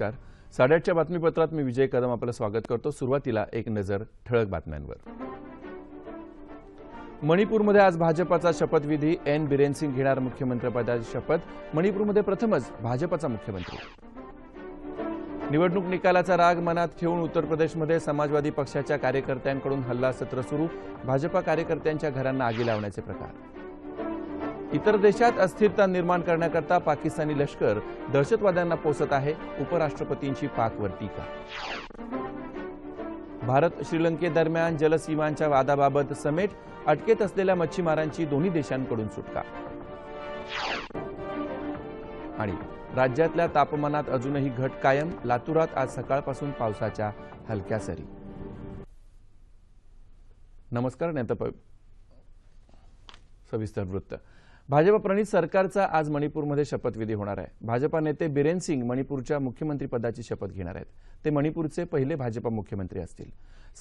नमस्कार. साडेआठच्या बातमीपत्रात मी विजय कदम आपलं स्वागत करतो. सुरुवातीला एक नजर ठळक बातम्यांवर. मणिपूरमध्ये आज भाजपाचा शपथविधी. एन. बिरेन सिंग घेणार मुख्यमंत्रीपदाची शपथ. मणिपूरमध्ये प्रथमच भाजपाचा मुख्यमंत्री. निवडणूक निकालाचा राग मनात ठेवून उत्तर प्रदेशमध्ये समाजवादी पक्षाच्या कार्यकर्त्यांकडून हल्ला सत्र सुरू. भाजपा कार्यकर्त्यांच्या घरांना आगी लावण्याचे प्रकार. इतर देशात अस्थिरता निर्माण करण्याकरता पाकिस्तानी लष्कर दहशतवाद्यांना पोसत आहे उपराष्ट्रपतींची पाकवर टीका. भारत श्रीलंकेदरम्यान जलसीमांच्या वादाबाबत समेट अटकेत असलेल्या मच्छीमारांची दोन्ही देशांकडून सुटका. आणि राज्यातल्या तापमानात अजूनही घट कायम लातूरात आज सकाळपासून पावसाच्या हलक्या सरी. नमस्कार नेता प- सविस्तर वृत्त. भाजप प्रणित सरकारचा आज मणिपूरमध्ये शपथविधी होणार आहे. भाजपा नेते बिरेन सिंग मणिपूरच्या मुख्यमंत्रीपदाची शपथ घेणार आहेत. ते मणिपूरचे पहिले भाजपा मुख्यमंत्री असतील.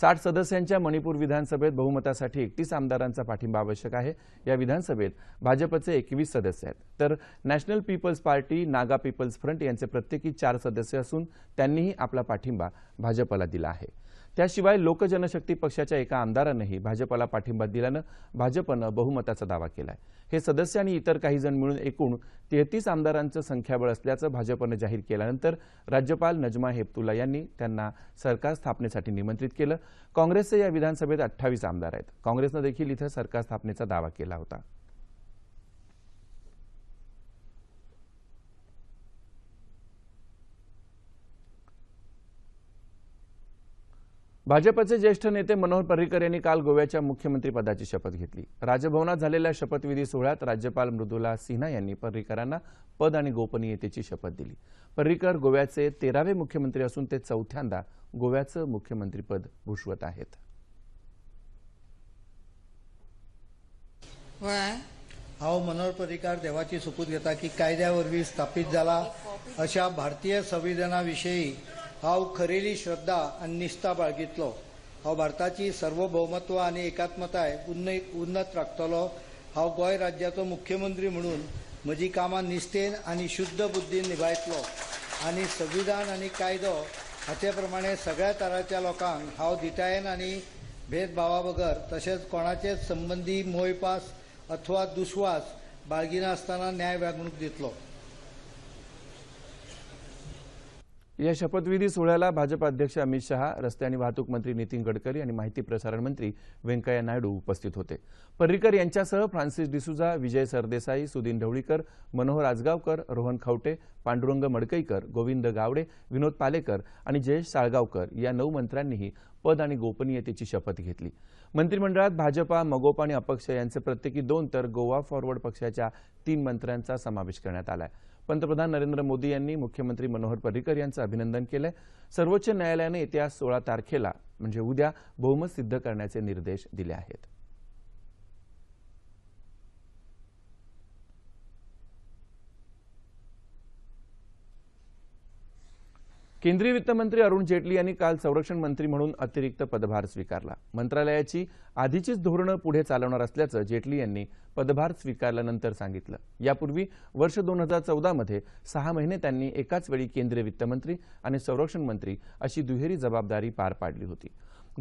साठ सदस्यांच्या मणिपूर विधानसभेत बहुमतासाठी एकतीस आमदारांचा पाठिंबा आवश्यक आहे. या विधानसभेत भाजपचे एकवीस सदस्य आहेत. तर National People's Party Naga People's Front यांचे प्रत्येकी चार सदस्य असून त्यांनीही आपला पाठिंबा भाजपला दिला आहे. त्याशिवाय लोकजनशक्ती पक्षाच्या एका आमदारानंही भाजपला पाठिंबा दिल्यानं भाजपनं बहुमताचा दावा केलाय. हे सदस्य आणि इतर काही जण मिळून एकूण तेहतीस आमदारांचं संख्याबळ असल्याचं भाजपनं जाहीर केल्यानंतर राज्यपाल नजमा हेपतुल्ला यांनी त्यांना सरकार स्थापनेसाठी निमंत्रित केलं. काँग्रेसचे या विधानसभेत अठ्ठावीस आमदार आहेत. काँग्रेसनं देखील इथं सरकार स्थापनेचा दावा केला होता. भाजपचे ज्येष्ठ नेते मनोहर पर्रिकर यांनी काल गोव्याच्या मुख्यमंत्रीपदाची शपथ घेतली. राजभवनात झालेल्या शपथविधी सोहळ्यात राज्यपाल मृदुला सिन्हा यांनी पर्रिकरांना पद आणि गोपनीयतेची शपथ दिली. पर्रिकर गोव्याचे तेरावे मुख्यमंत्री असून ते चौथ्यांदा गोव्याचं मुख्यमंत्रीपद भूषवत आहेत. हांव मनोहर पर्रीकार देवाची सोपूत घेता की कायद्या वरवीं स्थापीत जाला अशा भारतीय संविधाना विशयी हांव खरेली श्रद्धा आनी निश्ठा बाळगितलो हांव भारताची सार्वभौमत्व आनी एकात्मताय उन्न उन्नत राखतलो. हांव गोंय राज्याचो मुख्यमंत्री म्हणून म्हजी कामां निश्ठेन आनी शुद्ध बुद्दीन निभायतलो. आनी संविधान आनी कायदो हाचे प्रमाणे सगळ्या तराच्या लोकांक हांव दिटायेन आनी भेदभावा बगर तशेंच कोणाचेच संबंदी मोयपास अथवा दुस्वास बाळगिनासतना न्याय वागणूक दितलो. या शपथविधी सोहळ्याला भाजप अध्यक्ष अमित शहा रस्ते आणि वाहतूक मंत्री नितीन गडकरी आणि माहिती प्रसारण मंत्री व्यंकय्या नायडू उपस्थित होते. पर्रिकर यांच्यासह फ्रान्सिस डिसुजा विजय सरदेसाई सुदीन ढवळीकर मनोहर आजगावकर रोहन खावटे पांडुरंग मडकईकर गोविंद गावडे विनोद पालेकर आणि जयेश साळगावकर या नऊ मंत्र्यांनीही पद आणि गोपनीयतेची शपथ घेतली. मंत्रिमंडळात भाजपा मगोप आणि अपक्ष यांचे प्रत्येकी दोन तर गोवा फॉरवर्ड पक्षाच्या तीन मंत्र्यांचा समावेश करण्यात आलाय. पंतप्रधान नरेंद्र मोदी यांनी मुख्यमंत्री मनोहर पर्रिकर यांचं अभिनंदन केलंय. सर्वोच्च न्यायालयानं येत्या सोळा तारखेला म्हणजे उद्या बहुमत सिद्ध करण्याचे निर्देश दिले आहेत. केंद्रीय वित्तमंत्री अरुण जेटली यांनी काल संरक्षण मंत्री म्हणून अतिरिक्त पदभार स्वीकारला. मंत्रालयाची आधीचीच धोरणं पुढे चालवणार असल्याचं जेटली यांनी पदभार स्वीकारल्यानंतर सांगितलं. यापूर्वी वर्ष दोन हजार चौदामध्ये सहा महिने त्यांनी एकाच वेळी केंद्रीय वित्तमंत्री आणि संरक्षण मंत्री अशी दुहेरी जबाबदारी पार पाडली होती.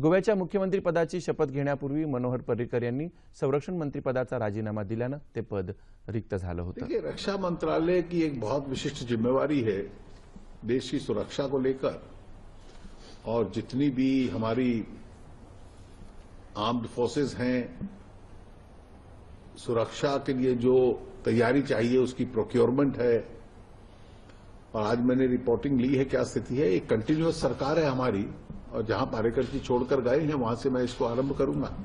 गोव्याच्या मुख्यमंत्रीपदाची शपथ घेण्यापूर्वी मनोहर पर्रिकर यांनी संरक्षण मंत्रीपदाचा राजीनामा दिल्यानं ते पद रिक्त झालं होतं. रक्षा मंत्रालय की एक बहुत विशिष्ट जिम्मेवारी है देश की सुरक्षा को लेकर और जितनी भी हमारी आर्म्ड फोर्सेस हैं, सुरक्षा के लिए जो तैयारी चाहिए, उसकी प्रोक्योरमेंट है। और आज मैंने रिपोर्टिंग ली है, क्या स्थिति है? एक कंटिन्यूअस सरकार है हमारी, और जहाँ पारेकर जी छोड़कर गए हैं, वहाँ से मैं इसको आरंभ करूँगा।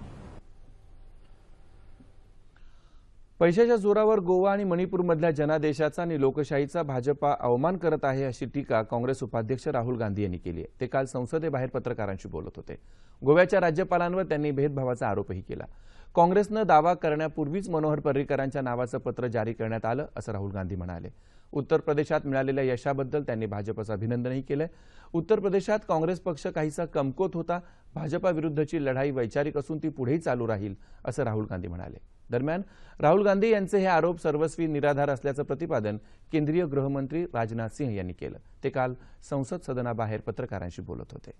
पैशाच्या जोरावर गोवा आणि मणिपूरमधल्या जनादेशाचा आणि लोकशाहीचा भाजपा अवमान करत आहे अशी टीका काँग्रेस उपाध्यक्ष राहुल गांधी यांनी केली आहे. ते काल संसदेबाहेर पत्रकारांशी बोलत होते. गोव्याच्या राज्यपालांवर त्यांनी भेदभावाचा आरोपही केला. काँग्रेसनं दावा करण्यापूर्वीच मनोहर पर्रिकरांच्या नावाचं पत्र जारी करण्यात आलं असं राहुल गांधी म्हणाले. उत्तर प्रदेशात मिळालेल्या यशाबद्दल त्यांनी भाजपचं अभिनंदनही केलंय उत्तर प्रदेशात काँग्रेस पक्ष काहीसा कमकोत होता. भाजपाविरुद्धची लढाई वैचारिक असून ती पुढेही चालू राहील असं राहुल गांधी म्हणाले. दरम्यान राहुल गांधी यांचे हे आरोप सर्वस्वी निराधार असल्याचं प्रतिपादन केंद्रीय गृहमंत्री राजनाथ सिंह यांनी केलं. ते काल संसद सदनाबाहेर पत्रकारांशी बोलत होते.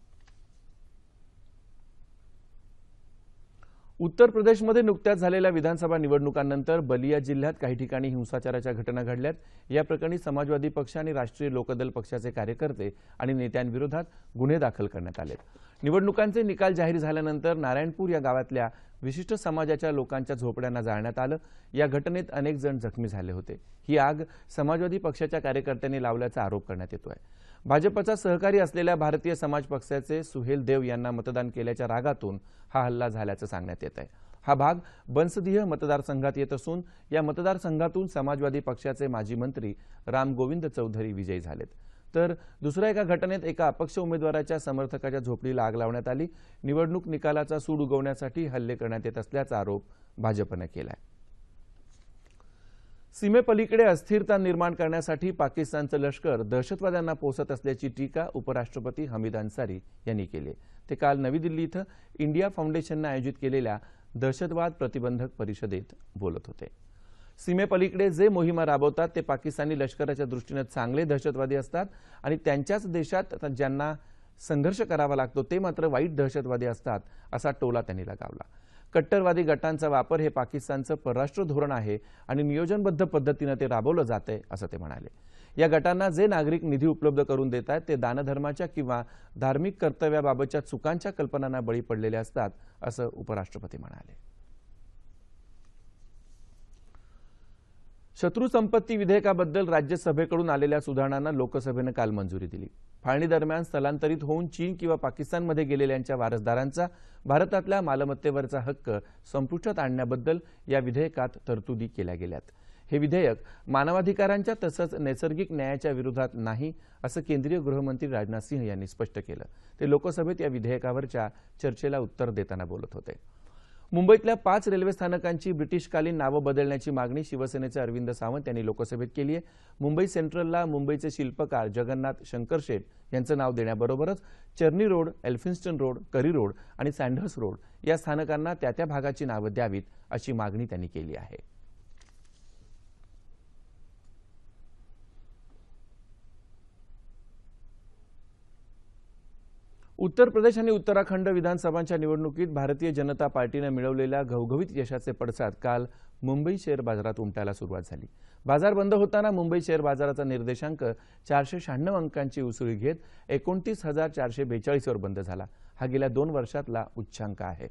उत्तर प्रदेशमध्ये नुकत्याच झालेल्या विधानसभा निवडणुकांनंतर बलिया जिल्ह्यात काही ठिकाणी हिंसाचाराच्या घटना घडल्यात. या प्रकरणी समाजवादी पक्ष आणि राष्ट्रीय लोकदल पक्षाचे कार्यकर्ते आणि नेत्यांविरोधात गुन्हे दाखल करण्यात आले निवडणुकांचे निकाल जाहीर झाल्यानंतर नारायणपूर या गावातल्या विशिष्ट समाजाच्या लोकांच्या झोपड्यांना जाळण्यात आलं. या घटनेत अनेक जण जखमी झाले होते. ही आग समाजवादी पक्षाच्या कार्यकर्त्यांनी लावल्याचा आरोप करण्यात येतोय. भाजपचा सहकारी असलेल्या भारतीय समाज पक्षाचे सुहेल देव यांना मतदान केल्याच्या रागातून हा हल्ला झाल्याचं सांगण्यात येत आहे हा भाग बन्सदिह मतदारसंघात येत असून या मतदारसंघातून समाजवादी पक्षाचे माजी मंत्री राम गोविंद चौधरी विजयी झालेत. तर दुसऱ्या एका घटनेत एका अपक्ष उमेदवाराच्या समर्थकाच्या झोपडीला आग लावण्यात आली. निवडणूक निकालाचा सूड उगवण्यासाठी हल्ले करण्यात येत असल्याचा आरोप भाजपनं केला आहे सीमेपलीकडे अस्थिरता निर्माण करण्यासाठी पाकिस्तानचं लष्कर दहशतवाद्यांना पोसत असल्याची टीका उपराष्ट्रपती हमीद अन्सारी यांनी केली. ते काल नवी दिल्ली इथं इंडिया फाउंडेशननं आयोजित केलेल्या दहशतवाद प्रतिबंधक परिषदेत बोलत होते. सीमेपलीकडे जे मोहिमा राबवतात ते पाकिस्तानी लष्कराच्या दृष्टीनं चांगले दहशतवादी असतात आणि त्यांच्याच देशात ज्यांना संघर्ष करावा लागतो ते मात्र वाईट दहशतवादी असतात असा टोला त्यांनी लगावला. कट्टरवादी गटांचा वापर हे पाकिस्तानचं परराष्ट्र धोरण आहे आणि नियोजनबद्ध पद्धतीनं ते राबवलं जात आहे असं ते म्हणाले. या गटांना जे नागरिक निधी उपलब्ध करून देत आहेत ते दानधर्माच्या किंवा धार्मिक कर्तव्याबाबतच्या चुकांच्या कल्पनांना बळी पडलेले असतात असं उपराष्ट्रपती म्हणाले. शत्रू संपत्ती विधेयकाबद्दल राज्यसभेकडून आलेल्या सुधारणांना लोकसभेनं काल मंजुरी दिली. फाळणी दरम्यान स्थलांतरित होऊन चीन किंवा पाकिस्तानमध्ये गेलेल्यांच्या वारसदारांचा भारतातल्या मालमत्तेवरचा हक्क संपुष्टात आणण्याबद्दल या विधेयकात तरतुदी केल्या गेल्यात. हे विधेयक मानवाधिकारांच्या तसंच नैसर्गिक न्यायाच्या विरोधात नाही असं केंद्रीय गृहमंत्री राजनाथ सिंह यांनी स्पष्ट केलं. ते लोकसभेत या विधेयकावरच्या चर्चेला उत्तर देताना बोलत होते. मुंबईतल्या पाच रेल्वे स्थानकांची ब्रिटिशकालीन नावं बदलण्याची मागणी शिवसेनेचे अरविंद सावंत यांनी लोकसभेत केली आहे. मुंबई सेंट्रलला मुंबईचे शिल्पकार जगन्नाथ शंकरशेठ यांचं नाव देण्याबरोबरच Charni road Elphinstone road Curry road आणि सँडर्स रोड या स्थानकांना त्या त्या भागाची नावं द्यावीत अशी मागणी त्यांनी केली आहे. उत्तर प्रदेश आणि उत्तराखंड विधानसभांच्या निवडणुकीत भारतीय जनता पार्टीनं मिळवलेल्या घवघवीत यशाचे पडसाद काल मुंबई शेअर बाजारात उमटायला सुरुवात झाली. बाजार बंद होताना मुंबई शेअर बाजाराचा निर्देशांक चारशे शहाण्णव अंकांची उसळी घेत एकोणतीस हजार चारशे बेचाळीसवर बंद झाला. हा गेल्या दोन वर्षातला उच्चांक आहे.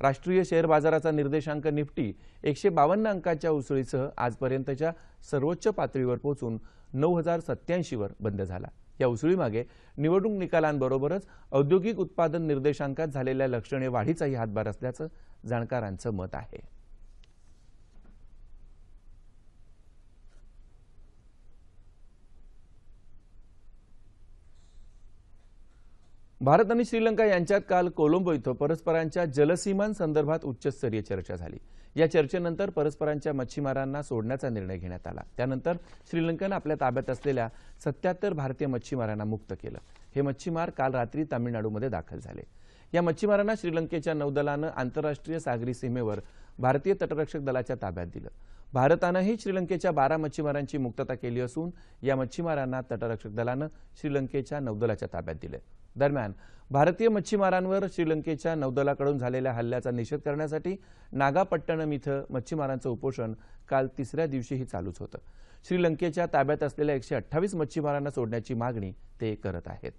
राष्ट्रीय शेअर बाजाराचा निर्देशांक निफ्टी एकशे बावन्न अंकाच्या उसळीसह आजपर्यंतच्या सर्वोच्च पातळीवर पोहोचून नऊ हजार सत्याऐंशीवर बंद झाला. या उसळीमागे निवडणूक निकालांबरोबरच औद्योगिक उत्पादन निर्देशांकात झालेल्या लक्षणीय वाढीचाही हातभार असल्याचं जाणकारांचं मत आहे. भारत आणि श्रीलंका यांच्यात काल कोलंबो इथं परस्परांच्या जलसीमांसंदर्भात उच्चस्तरीय चर्चा झाली. या चर्चेनंतर परस्परांच्या मच्छीमारांना सोडण्याचा निर्णय घेण्यात आला. त्यानंतर श्रीलंकेनं आपल्या ताब्यात असलेल्या सत्याहत्तर भारतीय मच्छीमारांना मुक्त केलं. हे मच्छीमार काल रात्री तामिळनाडूमध्ये दाखल झाले. या मच्छीमारांना श्रीलंकेच्या नौदलानं आंतरराष्ट्रीय सागरी सीमेवर भारतीय तटरक्षक दलाच्या ताब्यात दिलं. भारतानंही श्रीलंकेच्या बारा मच्छीमारांची मुक्तता केली असून या मच्छीमारांना तटरक्षक दलानं श्रीलंकेच्या नौदलाच्या ताब्यात दिलं. दरम्यान भारतीय मच्छीमारांवर श्रीलंकेच्या नौदलाकडून झालेल्या हल्ल्याचा निषेध करण्यासाठी नागापट्टणम इथं मच्छीमारांचं उपोषण काल तिसऱ्या दिवशीही चालूच होतं. श्रीलंकेच्या ताब्यात असलेल्या एकशे अठ्ठावीस मच्छीमारांना सोडण्याची मागणी ते करत आहेत.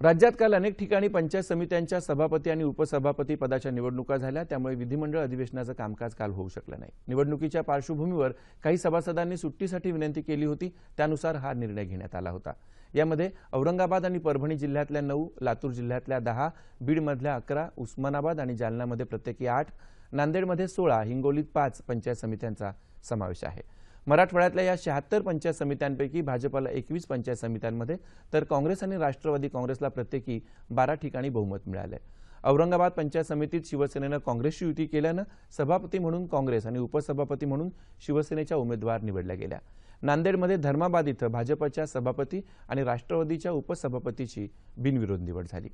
राज्यात काल अनेक ठिकाणी पंचायत समित्यांच्या सभापती आणि उपसभापती पदाच्या निवडणुका झाल्या. त्यामुळे विधिमंडळ अधिवेशनाचं कामकाज काल होऊ शकलं नाही. निवडणुकीच्या पार्श्वभूमीवर काही सभासदांनी सुट्टीसाठी विनंती केली होती. त्यानुसार हा निर्णय घेण्यात आला होता. यामध्ये औरंगाबाद आणि परभणी जिल्ह्यातल्या नऊ लातूर जिल्ह्यातल्या दहा बीडमधल्या अकरा उस्मानाबाद आणि जालनामध्ये प्रत्येकी आठ नांदेडमध्ये सोळा हिंगोलीत पाच पंचायत समित्यांचा समावेश आहे. मराठवाड्यातल्या या शहात्तर पंचायत समित्यांपैकी भाजपाला एकवीस पंचायत समित्यांमध्ये तर काँग्रेस आणि राष्ट्रवादी काँग्रेसला प्रत्येकी बारा ठिकाणी बहुमत मिळालंय. औरंगाबाद पंचायत समितीत शिवसेनेनं काँग्रेसची युती केल्यानं सभापती म्हणून काँग्रेस आणि उपसभापती म्हणून शिवसेनेच्या उमेदवार निवडल्या गेल्या. नांदेडमध्ये धर्माबाद इथं भाजपच्या सभापती आणि राष्ट्रवादीच्या उपसभापतीची बिनविरोध निवड झाली.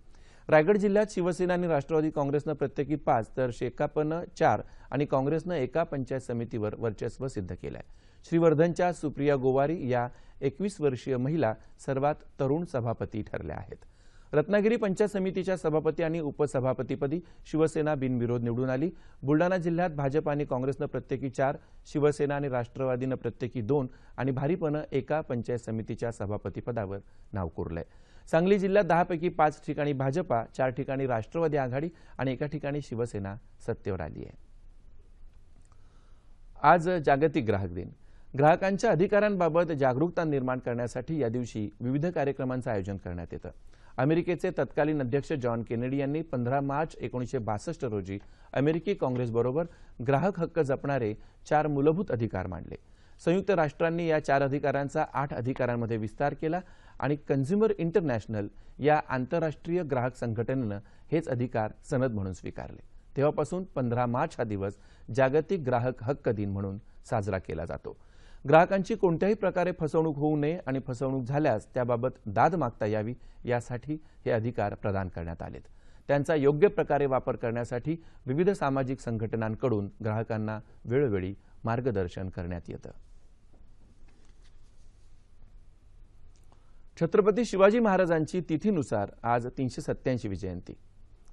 रायगड जिल्ह्यात शिवसेना आणि राष्ट्रवादी काँग्रेसनं प्रत्येकी पाच तर शेकापनं चार आणि काँग्रेसनं एका पंचायत समितीवर वर्चस्व सिद्ध केलं आहे श्रीवर्धनच्या सुप्रिया गोवारी या एकवीस वर्षीय महिला सर्वात तरुण सभापती ठरल्या आहेत. रत्नागिरी पंचायत समितीच्या सभापती आणि उपसभापतीपदी शिवसेना बिनविरोध निवडून आली. बुलडाणा जिल्ह्यात भाजप आणि काँग्रेसनं प्रत्येकी चार शिवसेना आणि राष्ट्रवादीनं प्रत्येकी दोन आणि भारीपनं एका पंचायत समितीच्या सभापतीपदावर नाव कोरलंय. सांगली जिल्ह्यात दहापैकी पाच ठिकाणी भाजपा चार ठिकाणी राष्ट्रवादी आघाडी आणि एका ठिकाणी शिवसेना सत्तेवर आली आहे आज जागतिक ग्राहक दिन. ग्राहकांच्या अधिकारांबाबत जागरूकता निर्माण करण्यासाठी या दिवशी विविध कार्यक्रमांचं आयोजन करण्यात येतं. अमेरिकेचे तत्कालीन अध्यक्ष जॉन केनेडी यांनी पंधरा मार्च एकोणीसशे बासष्ट रोजी अमेरिकी काँग्रेसबरोबर ग्राहक हक्क जपणारे चार मूलभूत अधिकार मांडले. संयुक्त राष्ट्रांनी या चार अधिकारांचा आठ अधिकारांमध्ये विस्तार केला आणि कन्झ्युमर इंटरनॅशनल या आंतरराष्ट्रीय ग्राहक संघटनेनं हेच अधिकार सनद म्हणून स्वीकारले. तेव्हापासून पंधरा मार्च हा दिवस जागतिक ग्राहक हक्क दिन म्हणून साजरा केला जातो. ग्राहकांची कोणत्याही प्रकारे फसवणूक होऊ नये आणि फसवणूक झाल्यास त्याबाबत दाद मागता यावी यासाठी हे अधिकार प्रदान करण्यात आलेत. त्यांचा योग्य प्रकारे वापर करण्यासाठी विविध सामाजिक संघटनांकडून ग्राहकांना वेळोवेळी मार्गदर्शन करण्यात येतं. छत्रपती शिवाजी महाराजांची तिथीनुसार आज तीनशे सत्याऐंशी जयंती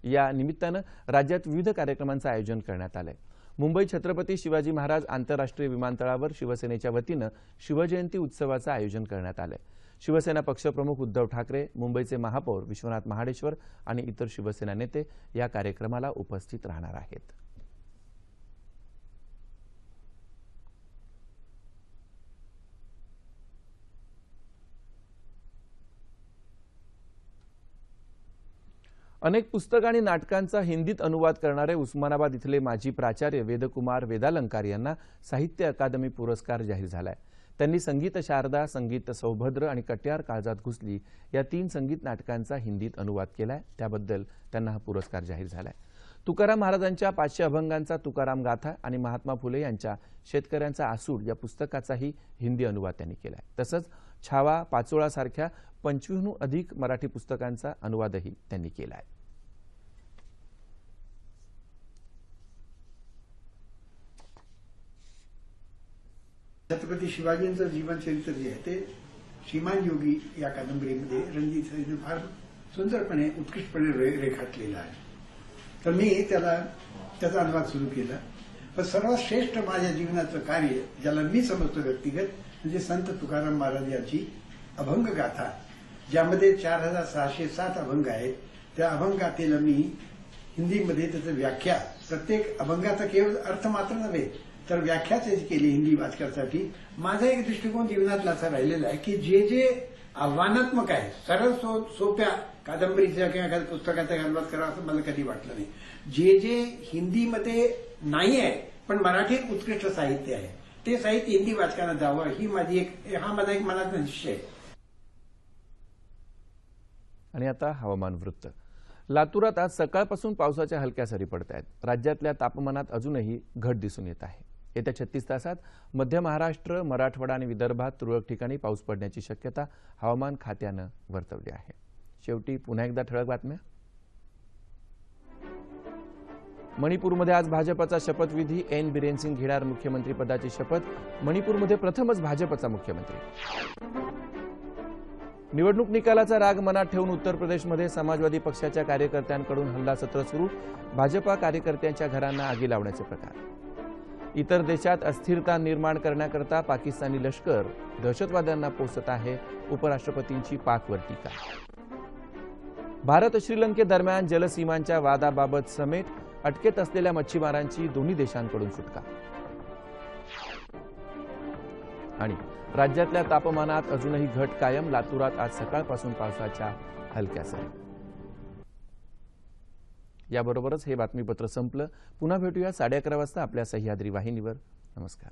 या निमित्तानं राज्यात विविध कार्यक्रमांचं आयोजन करण्यात आलंय. मुंबई छत्रपती शिवाजी महाराज आंतरराष्ट्रीय विमानतळावर शिवसेनेच्या वतीनं शिवजयंती उत्सवाचं आयोजन करण्यात आलंय. शिवसेना पक्षप्रमुख उद्धव ठाकरे मुंबईचे महापौर विश्वनाथ महाडेश्वर आणि इतर शिवसेना नेते या कार्यक्रमाला उपस्थित राहणार आहेत. अनेक पुस्तक आणि नाटकांचा हिंदीत अनुवाद करणारे उस्मानाबाद इथले माजी प्राचार्य वेदकुमार वेदालंकार यांना साहित्य अकादमी पुरस्कार जाहीर झालाय. त्यांनी संगीत शारदा संगीत सौभद्र आणि कट्यार काळजात घुसली या तीन संगीत नाटकांचा हिंदीत अनुवाद केलाय. त्याबद्दल त्यांना हा पुरस्कार जाहीर झालाय. तुकाराम महाराजांच्या पाचशे अभंगांचा तुकाराम गाथा आणि महात्मा फुले यांच्या शेतकऱ्यांचा आसूड या पुस्तकाचाही हिंदी अनुवाद त्यांनी केलाय. तसंच छावा पाचोळा सारख्या पंचवीसहून अधिक मराठी पुस्तकांचा अनुवादही त्यांनी केला आहे छत्रपती शिवाजींचं जीवनचरित्र जे आहे ते श्रीमान योगी या कादंबरीमध्ये रणजित साईने फार सुंदरपणे उत्कृष्टपणे रेखाटलेला रेखाटलेलं आहे. तर मी त्याला त्याचा अनुवाद सुरू केला. पण सर्वात श्रेष्ठ माझ्या जीवनाचं कार्य ज्याला मी समजतो व्यक्तिगत म्हणजे संत तुकाराम महाराज यांची अभंग गाथा ज्यामध्ये चार हजार सहाशे सात अभंग आहेत. त्या अभंगातील मी हिंदीमध्ये त्याचं व्याख्या प्रत्येक अभंगाचा केवळ अर्थ मात्र नव्हे तर व्याख्या त्याची केली हिंदी वाचकासाठी माझा एक दृष्टिकोन जीवनातला असा राहिलेला आहे की जे जे आव्हानात्मक आहे सरळ सो सोप्या कादंबरीचा किंवा एखाद्या पुस्तकाचा अनुवाद करावा असं मला कधी वाटलं नाही. जे जे हिंदीमध्ये नाही आहे पण मराठीत उत्कृष्ट साहित्य आहे. ते साहित्य हिंदी वाचकांना जावं ही माझी एक हा माझा एक मनाचा निश्चय आहे. आणि आता हवामान वृत्त. लातूरात आज सकाळपासून पावसाच्या हलक्या सरी पडत आहेत राज्यातल्या तापमानात अजूनही घट दिसून येत आहे. येत्या छत्तीस तासात मध्य महाराष्ट्र मराठवाडा आणि विदर्भात तुरळक ठिकाणी पाऊस पडण्याची शक्यता हवामान खात्यानं वर्तवली आहे. शेवटी पुन्हा एकदा ठळक बातम्या. मणिपूरमध्ये आज भाजपचा शपथविधी एन. बिरेन सिंग घेणार मुख्यमंत्री पदाची शपथ. मणिपूरमध्ये प्रथमच भाजपचा मुख्यमंत्री. निवडणूक निकालाचा राग मनात ठेवून उत्तर प्रदेशमध्ये समाजवादी पक्षाच्या कार्यकर्त्यांकडून हल्लासत्र सुरू. भाजपा कार्यकर्त्यांच्या घरांना आगी लावण्याचे प्रकार. इतर देशात अस्थिरता निर्माण करण्याकरता पाकिस्तानी लष्कर दहशतवाद्यांना पोसत आहे. उपराष्ट्रपतींची पाकवर टीका. भारत श्रीलंकेदरम्यान जलसीमांच्या वादाबाबत समेट अटकेत असलेल्या मच्छीमारांची दोन्ही देशांकडून सुटका. आणि राज्यातल्या तापमानात अजूनही घट कायम लातूरात आज सकाळपासून पावसाच्या हलक्या सरी. याबरोबरच हे बातमीपत्र संपलं. पुन्हा भेटूया साडे अकरा वाजता आपल्या सह्याद्री वाहिनीवर. नमस्कार.